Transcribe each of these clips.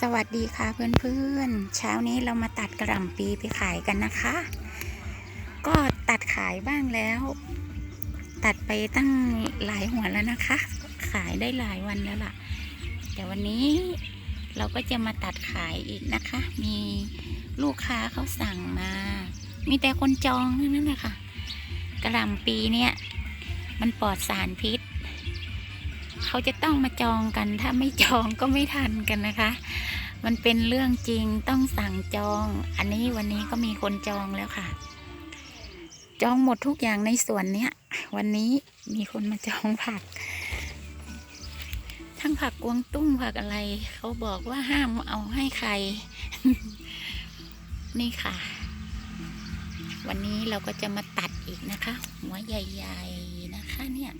สวัสดีค่ะเพื่อนๆ เช้านี้เรามาตัดกระหล่ำปีไปขายกันนะคะ ก็ตัดขายบ้างแล้ว ตัดไปตั้งหลายหัวแล้วนะคะ ขายได้หลายวันแล้วล่ะ แต่วันนี้เราก็จะมาตัดขายอีกนะคะ มีลูกค้าเขาสั่งมา มีแต่คนจองทั้งนั้นนะคะกระหล่ำปีเนี่ย มันปลอดสารพิษ เขาจะต้องมาจองกัน ถ้าไม่จองก็ไม่ทันกันนะคะ มันเป็นเรื่องจริงต้องสั่งจอง อันนี้วันนี้ก็มีคนจองแล้วค่ะ จองหมดทุกอย่างในสวนเนี้ย วันนี้มีคนมาจองผัก ทั้งผักกวงตุ้งผักอะไร เขาบอกว่าห้ามเอาให้ใคร นี่ค่ะ วันนี้เราก็จะมาตัดอีกนะคะ หัวใหญ่ ๆนะคะเนี่ย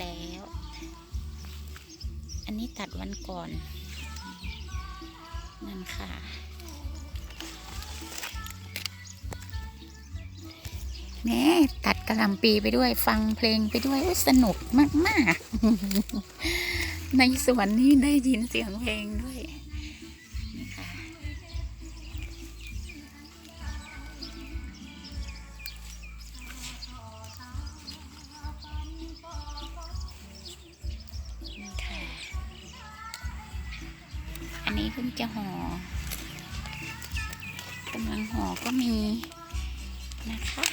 แล้ว อันนี้ตัดวันก่อน นั่นค่ะ แม่ตัดกระลำปีไปด้วย ฟังเพลงไปด้วยอุ๊ยสนุกมาก ๆ ในสวนนี้ได้ยินเสียงเพลงด้วย นนี้เพิ่งจะห่อกำลังห่อก็มีนะคะ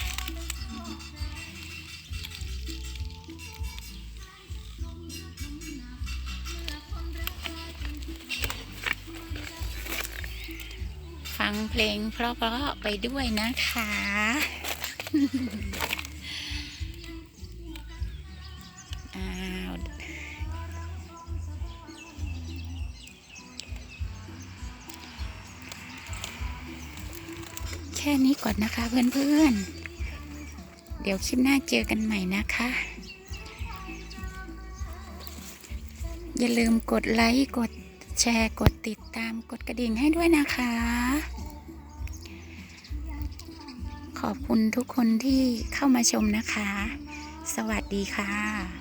ฟังเพลงเพราะๆไปด้วยนะคะ แค่นี้ก่อนนะคะเพื่อนๆ เดี๋ยวคลิปหน้าเจอกันใหม่นะคะ อย่าลืมกดไลค์ กดแชร์ กดติดตาม กดกระดิ่งให้ด้วยนะคะ ขอบคุณทุกคนที่เข้ามาชมนะคะ สวัสดีค่ะ